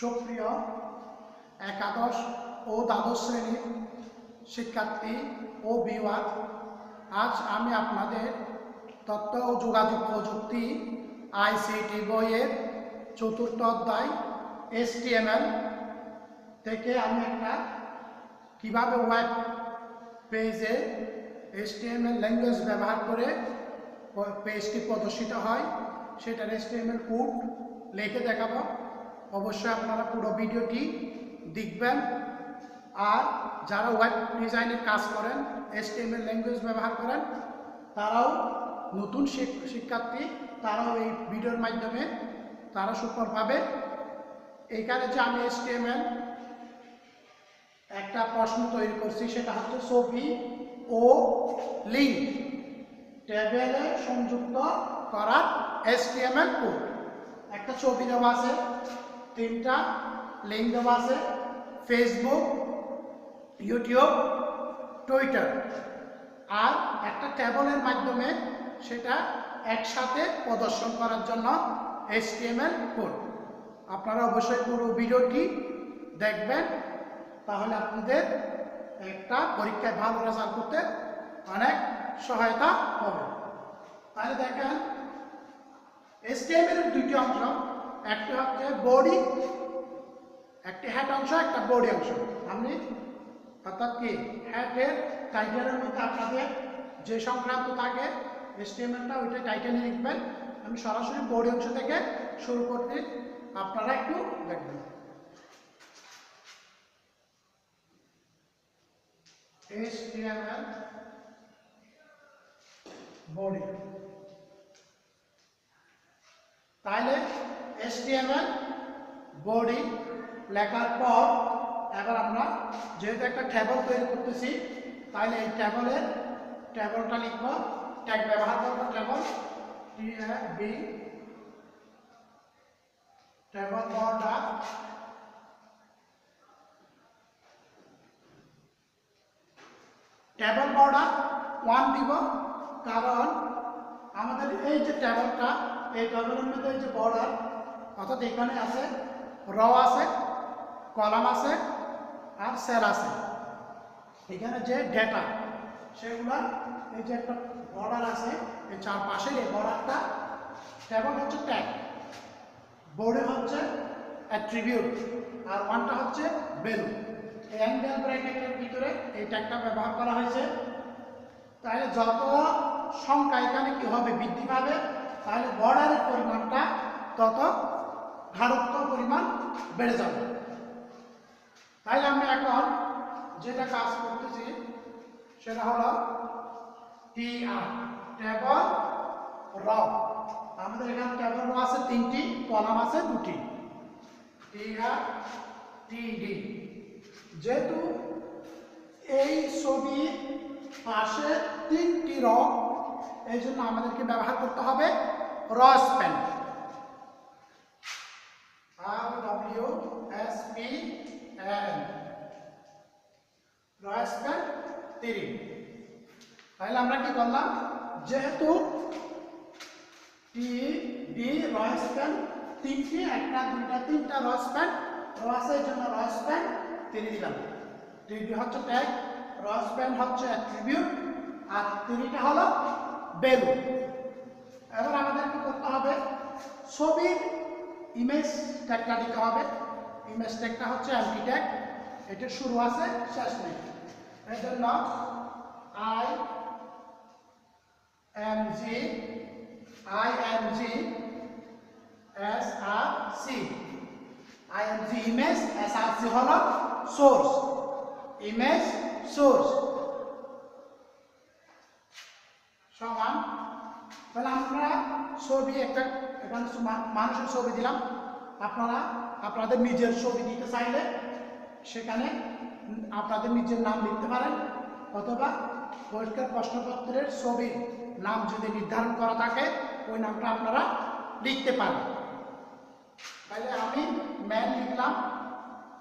সুপ্রিয় একাদশ ও দ্বাদশ শ্রেণির শিক্ষার্থী ও বিওয়ার আজ আমি আপনাদের তথ্য ও যোগাযোগ প্রযুক্তি, আইসিটি বইয়ের চতুর্থ অধ্যায়, এসটিএমএল থেকে আমি একটা কীভাবে ওয়েব পেজে এসটিএমএল ল্যাঙ্গুয়েজ ব্যবহার করে পেজটি প্রদর্শিত হয়, সেটার এসটিএমএল কোড লিখে দেখাবো। অবশ্যই আপনারা পুরো ভিডিওটি দেখবেন। আর যারা ওয়েব ডিজাইনের কাজ করেন এসটিএমএল ল্যাঙ্গুয়েজ ব্যবহার করেন, তারাও নতুন শিক- শিক্ষার্থী, তারাও এই ভিডিওর মাধ্যমে তারা সুফল পাবে। এইখানে যে আমি এসটিএমএল একটা প্রশ্ন তৈরি করছি, সেটা হচ্ছে ছবি ও লিঙ্ক টেবিলে সংযুক্ত করার এসটিএমএল কোড একটা ছবি দেওয়া আছে। তিনটা লিঙ্ক দেওয়া আছে ফেসবুক ইউটিউব টুইটার আর একটা ট্যাবলের মাধ্যমে সেটা একসাথে প্রদর্শন করার জন্য এসটিএমএল কোড আপনারা অবশ্যই পুরো ভিডিওটি দেখবেন, তাহলে আপনাদের একটা পরীক্ষায় ভালো রেজাল্ট করতে অনেক সহায়তা হবে। তাহলে দেখেন এসটিএমএল এর দুইটি অংশ একটি হচ্ছে বডি একটি হ্যাট অংশ, একটা বডি অংশ। আপনি, অর্থাৎ কি হ্যাটের টাইটেলের মধ্যে আপনাদের যে সংক্রান্ত থাকে এসটিএমএলটা ওইটা টাইটেলে লিখবেন। আমি সরাসরি বডি অংশ থেকে শুরু করতে আপনারা একটু দেখবেন। HTML বডি তাহলে HTML বডি লেখার পর এবার আমরা যেহেতু একটা ট্যাবল তৈরি করতেছি তাহলে এই ট্যাবলের ট্যাবলটা লিখব ট্যাগ ব্যবহার করব table T B table border table border one দিব, কারণ আমাদের এই যে টেবলটা এই টেবলের মধ্যে এই যে বর্ডার অর্থাৎ এখানে আছে র আছে, কলাম আছে আর সেল আছে। এখানে যে ডেটা, সেগুলো এই যে একটা বর্ডার আছে, এই চারপাশের এই বর্ডারটা টেবল হচ্ছে ট্যাগ বোর্ডে হচ্ছে অ্যাট্রিবিউট আর ওয়ানটা হচ্ছে ভ্যালু এই অ্যাঙ্গেল ব্র্যাকেটের ভিতরে এই ট্যাগটা ব্যবহার করা হয়েছে। তাহলে যত সংখ্যা এখানে কি হবে, বৃদ্ধি পাবে, তাহলে বর্ডারের পরিমাণটা তত ঘাড়ত্ব পরিমাণ বেড়ে যাবে। তাহলে আমি এখন যেটা কাজ করতেছি, সেটা হলো টি আর টেবল র আমাদের এখানে টেবল র আছে তিনটি, কলাম আছে দুটি। টি আর টি ডি যেহেতু এই ছবি পাশে তিনটি র এই জন্য আমাদেরকে ব্যবহার করতে হবে row span R W S P N row span three তাহলে আমরা কি করলাম? যেহেতু টি ডি র স্প্যান তিনটি, একটা, দুইটা, তিনটা র স্প্যান র আছে এই জন্য র স্প্যান তিরি দিলাম। টিডি হচ্ছে ট্যাগ র স্প্যান হচ্ছে অ্যাট্রিবিউট আর তিরিটা হলো ভ্যালু এবার আমাদের কি করতে হবে? ছবির ইমেজ ট্যাগটা দিতে হবে। ইমেজ ট্যাগটা হচ্ছে এমটি ট্যাগ এটার শুরু আছে, শেষ নেই। এই জন্য I M G I M G S R C I M G image S R C হলো সোর্স ইমেজ সোর্স সমান। তাহলে আমরা ছবি একটা এখানে মানুষের ছবি দিলাম। আপনারা, আপনাদের নিজের ছবি দিতে চাইলে সেখানে আপনাদের নিজের নাম লিখতে পারেন, অথবা পরীক্ষার প্রশ্নপত্রের ছবির নাম যদি নির্ধারণ করা থাকে, ওই নামটা আপনারা লিখতে পারেন। তাহলে আমি ম্যান লিখলাম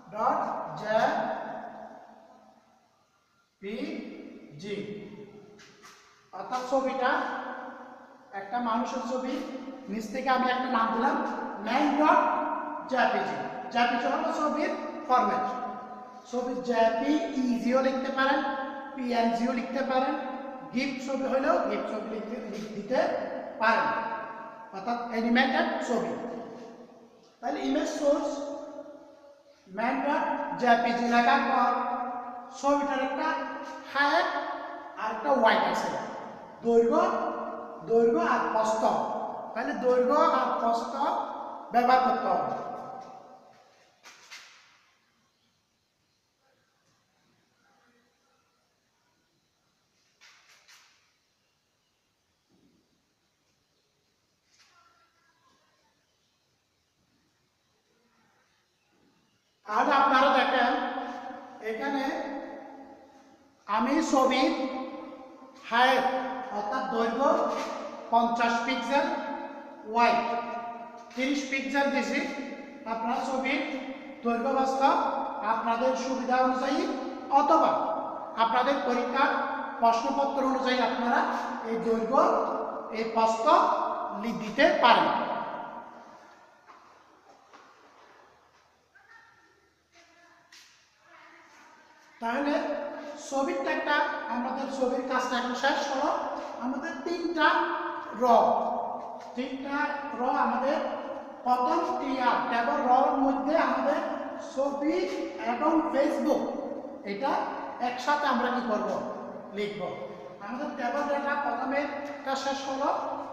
ডট জে পি জি অর্থাৎ ছবিটা একটা মানুষের ছবি, নিচ থেকে আমি একটা নাম দিলাম, ম্যান ডট জেপিজি জেপিজি হলো ছবির ফরম্যাট ছবির জেপি ইজিও লিখতে পারেন, পিএনজিও লিখতে পারেন গিফট ছবি হলেও গিফট ছবি লিখতে লিখ- দিতে পারেন। অর্থাৎ অ্যানিমেটেড ছবি। তাহলে ইমেজ সোর্স ম্যানটা জেপিজি লেখার পর ছবিটার একটা হাইট আর একটা হোয়াইট আছে। দৈর্ঘ্য দৈর্ঘ্য আর প্রস্থ তাহলে দৈর্ঘ্য আর প্রস্থ ব্যবহার করতে হবে তাহলে আপনারা দেখেন এখানে আমি ছবির হাইট অর্থাৎ দৈর্ঘ্য পঞ্চাশ পিক্সেল ওয়াইড তিরিশ পিক্সেল দিছি আপনারা ছবির দৈর্ঘ্য বাস্তব আপনাদের সুবিধা অনুযায়ী অথবা আপনাদের পরীক্ষার প্রশ্নপত্র অনুযায়ী আপনারা এই দৈর্ঘ্য, এই প্রস্থ লি- দিতে পারেন। তাহলে ছবির একটা আমাদের ছবির কাজটা এখন শেষ হলো। আমাদের তিনটা র। তিনটা র আমাদের। প্রথম টিআর কেবল রর মধ্যে আমাদের ছবি এবং ফেসবুক এটা একসাথে আমরা কি করব? লিখব। আমাদের টেবল ডেটা প্রথমে টা শেষ হলো।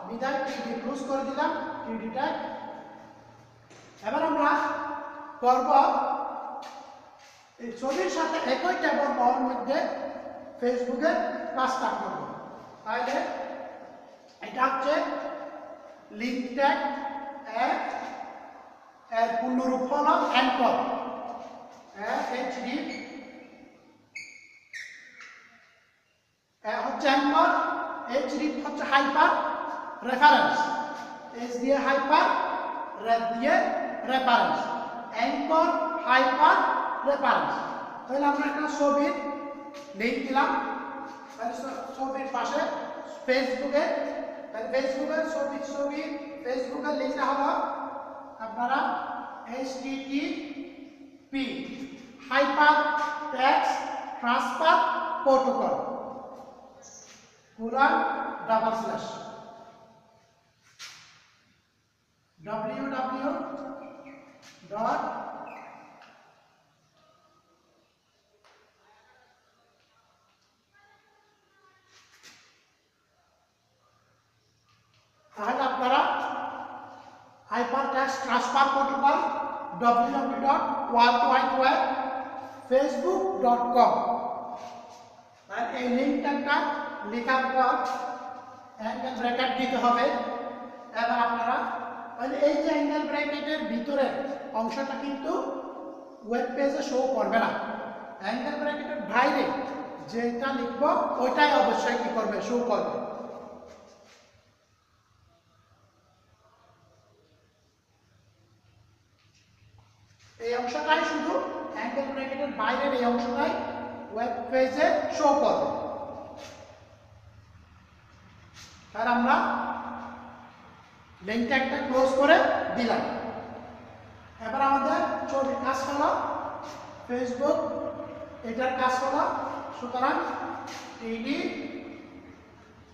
বিদায় টিডি ক্লোজ করে দিলাম টিডিটা এবার আমরা করব এই ছবির সাথে একই ট্যাবর পাওয়ার মধ্যে ফেসবুকের কাজটা করব। তাহলে এটা হচ্ছে লিঙ্ক ট্যাগ এক এর পূর্ণরূপ হল অ্যাঙ্কর হচ্ছে অ্যাঙ্কর এইচ ডি হচ্ছে হাইপার রেফারেন্স। এইচ দিয়ে হাইপার রেফ দিয়ে রেফারেন্স। Anchor hyper reference. তাহলে আমরা একটা ছবির লিঙ্ক দিলাম। ছবির পাশে ফেসবুকে তাহলে ফেসবুকের ছবি ছবি ফেসবুকের লিঙ্কটা হলো আপনারা H T T P hyper text transfer protocol পুরা double slash W W dot তাহলে আপনারা hyper text transfer protocol W W dot world wide web Facebook dot com তাহলে এই লিঙ্কটা লেখার পর অ্যাঙ্গেল ব্র্যাকেট দিতে হবে। এবার আপনারা তাহলে এই যে অ্যাঙ্গেল ব্র্যাকেটের ভিতরে অংশটা কিন্তু ওয়েব পেজে শো করবে না। অ্যাঙ্গেল ব্র্যাকেটের বাইরে যেটা লিখব, ওইটাই অবশ্যই কি করবে? শো করবে। এই অংশটাই শুধু অ্যাঙ্গেল ব্র্যাকেটের বাইরের এই অংশটাই ওয়েব পেজে শো করবে। আর আমরা লিঙ্কটা একটা ক্লোজ করে দিলাম। এবার আমাদের ছবির কাজ হলো ফেসবুক এটার কাজ হলো সুতরাং টিডি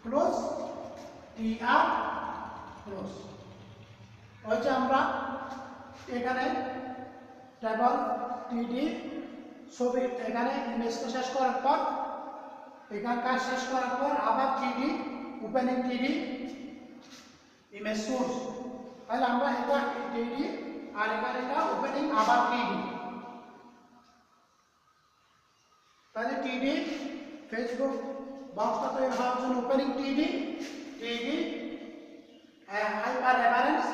ক্লোজ টিআর ক্লোজ যে আমরা এখানে টেবল, টিডি, ছবি। এখানে ইমেজটা শেষ করার পর, এখানে কাজ শেষ করার পর আবার টিডি ওপেনিং টিডি ইমেজ সোর্স তাহলে আমরা এটা টিডি আর এখানে এটা ওপেনিং আবার টিডি। তাহলে টিডি ফেসবুক বক্সটা তৈরি হওয়ার জন্য ওপেনিং টিডি টিডি হাইপার রেফারেন্স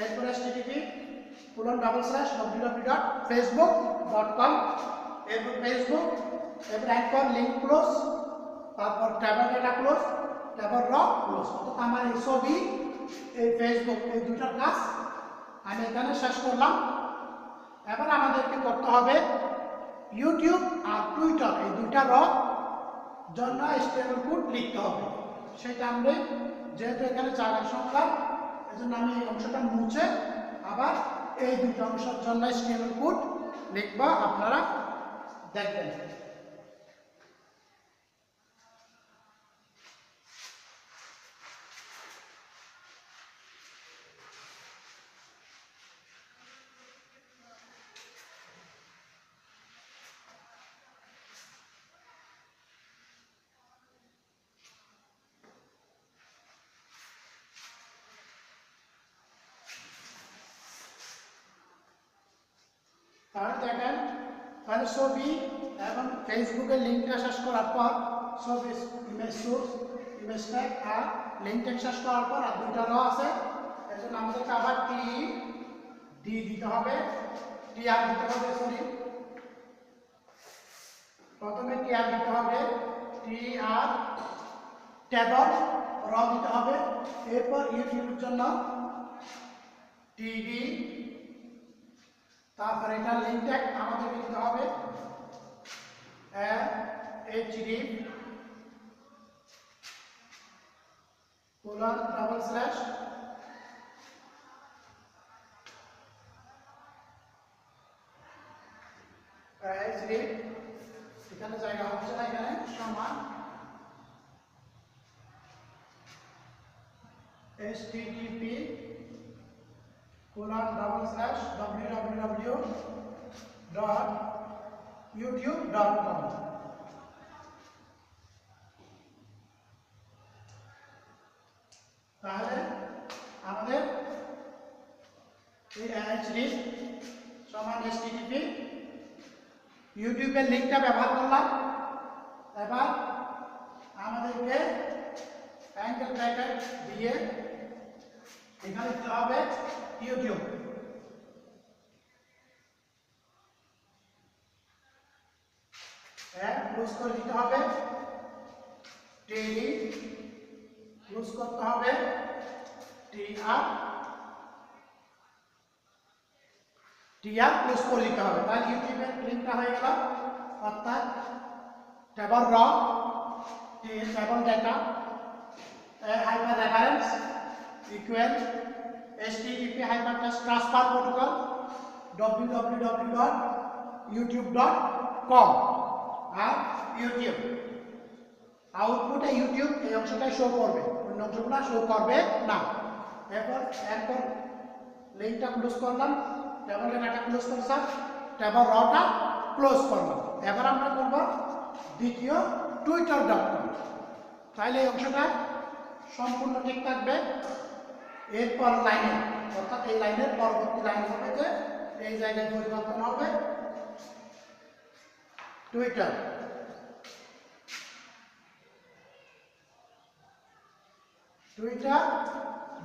এরপরে এসটিডিপি colon double slash W W dot Facebook dot com এরপর ফেসবুক এরপর অ্যাঙ্কর লিঙ্ক ক্লোজ তারপর table data close table row close অর্থাৎ আমার এই ছবি, এই ফেসবুক এই দুটার কাজ আমি এখানে শেষ করলাম। এবার আমাদেরকে করতে হবে? ইউটিউব আর টুইটার এই দুইটা র জন্য স্টেবল কোড লিখতে হবে। সেটা আমরা যেহেতু এখানে জায়গার সংখ্যা এই জন্য আমি এই অংশটা মুছে আবার এই দুটো অংশের জন্য স্টেমেল কোড লিখবা আপনারা দেখবেন। তাহলে দেখেন তাহলে ছবি এবং ফেসবুকের লিঙ্কটা শেষ করার পর, ছবি ইমেজ সোর্স ইমেজ ট্যাগ আর লিঙ্ক শেষ করার পর আর দুইটা র আছে। এর জন্য আমাদেরকে আবার টি ডি দিতে হবে। টি আর দিতে হবে সরি প্রথমে টি আর দিতে হবে। টি আর ট্যাবল র দিতে হবে। এরপর ইউটিউবের জন্য টিডি তারপরে এটা ট্যাগ আমাদের দিতে হবে? HD colon double slash HD এখানে জায়গা হচ্ছে না এখানে, সমান। http colon double slash www dot youtube dot com. তাহলে আমাদের এই এইচডি সমান http ইউটিউবের লিঙ্কটা ব্যবহার করলাম। এবার আমাদেরকে অ্যাঙ্গেল ব্র্যাকেট দিয়ে এখানে দিতে হবে? ইউটিউব হ্যাঁ ক্লোজ করে হবে। ক্লোজ করতে হবে। টি আর টি আর করে দিতে হবে। ইউটিউবের হয়ে গেল। অর্থাৎ data hyper reference equal http hypertext transfer protocol www.youtube.com আর ইউটিউব আউটপুটে ইউটিউব এই অংশটাই শো করবে, অন্য অংশগুলো শো করবে না। এরপর এরপর লিঙ্কটা ক্লোজ করলাম টেবল ডেটাটা ক্লোজ করলাম টেবল রটা ক্লোজ করলাম। এবার আমরা করব দ্বিতীয় টুইটার ডট কম তাহলে এই অংশটা সম্পূর্ণ ঠিক থাকবে। এরপর লাইনে, অর্থাৎ এই লাইনের পরবর্তী লাইন হবে যে, এই জায়গায় পরিবর্তন হবে টুইটার টুইটার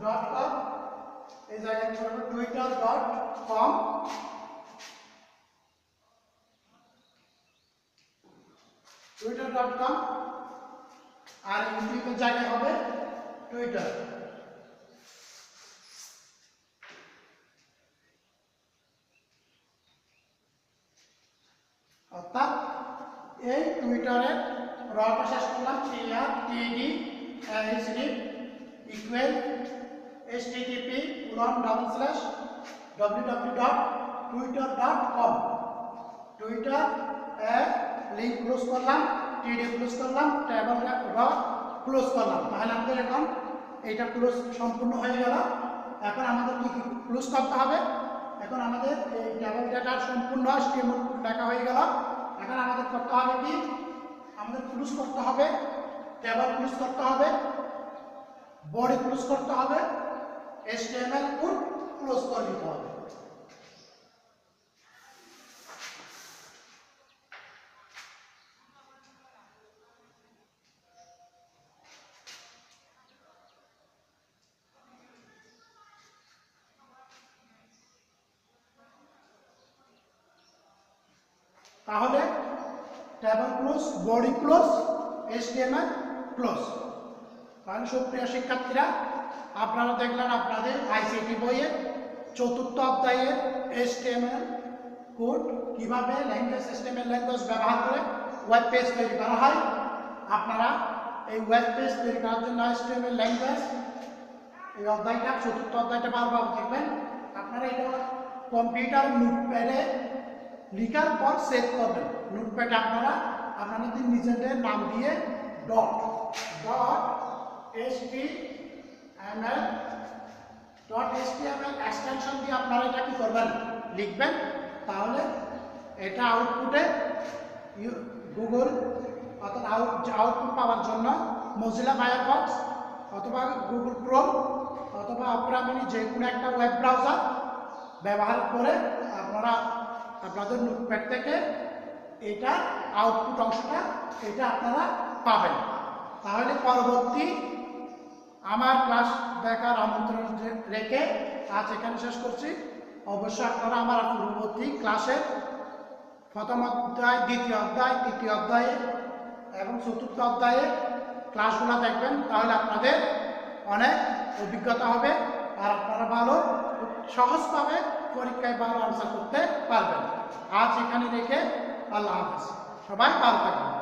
ডট কম এই জায়গায় কি হবে? Twitter dot com Twitter dot com আর ইউটিউবের জায়গায় হবে টুইটার অর্থাৎ টুইটারের রটা শেষ করলাম টি আর TD HD equal http colon double slash www dot twitter dot com Twitter link close করলাম, টিডি ক্লোজ করলাম ট্যাবল র ক্লোজ করলাম। তাহলে আমাদের এখন এইটা ক্লোজ সম্পূর্ণ হয়ে গেল। এখন আমাদের কি কি ক্লোজ করতে হবে? এখন আমাদের এই ট্যাবল ডেটার সম্পূর্ণ স্টেম লেখা হয়ে গেল। এখন আমাদের করতে হবে কি? আমাদের ক্লোজ করতে হবে টেবল ক্লোজ করতে হবে, বডি ক্লোজ করতে হবে HTML কোড ক্লোজ করে দিতে হবে। তাহলে table close, body close HTML close. তাহলে সুপ্রিয় শিক্ষার্থীরা, আপনারা দেখলেন আপনাদের আইসিটি বইয়ের চতুর্থ অধ্যায়ের HTML কোড কীভাবে ল্যাঙ্গুয়েজ সিস্টেমের ল্যাঙ্গুয়েজ ব্যবহার করে ওয়েব পেজ তৈরি করা হয়। আপনারা এই ওয়েব পেজ তৈরি করার জন্য HTML ল্যাঙ্গুয়েজ এই অধ্যায়টা, চতুর্থ অধ্যায়টা বারবার দেখবেন। আপনারা এটা কম্পিউটার নোটপ্যাডে লিখার পর সেভ করবেন। নোটপ্যাডে আপনারা আপনাদের নিজেদের নাম দিয়ে dot dot S T M L dot S T M L extension দিয়ে আপনারা এটা কি করবেন? লিখবেন। তাহলে এটা আউটপুটে গুগল অর্থাৎ আউট আউটপুট পাওয়ার জন্য মজিলা ফায়ারফক্স অথবা গুগল ক্রোম অথবা মিনি যে কোনো একটা ওয়েব ব্রাউজার ব্যবহার করে আপনারা আপনাদের নোটপ্যাড থেকে এটা আউটপুট অংশটা, এটা আপনারা পাবেন। তাহলে পরবর্তী আমার ক্লাস দেখার আমন্ত্রণ রেখে আজ এখানে শেষ করছি। অবশ্যই আপনারা আমার পূর্ববর্তী ক্লাসে প্রথম অধ্যায়, দ্বিতীয় অধ্যায়, তৃতীয় অধ্যায়ে এবং চতুর্থ অধ্যায়ে ক্লাসগুলো দেখবেন। তাহলে আপনাদের অনেক অভিজ্ঞতা হবে আর আপনারা ভালো, সহজভাবে পরীক্ষায় ভালো আনসার করতে পারবেন আজ এখানে রেখে আল্লাহ হাফিজ। সবাই ভালো থাকবেন।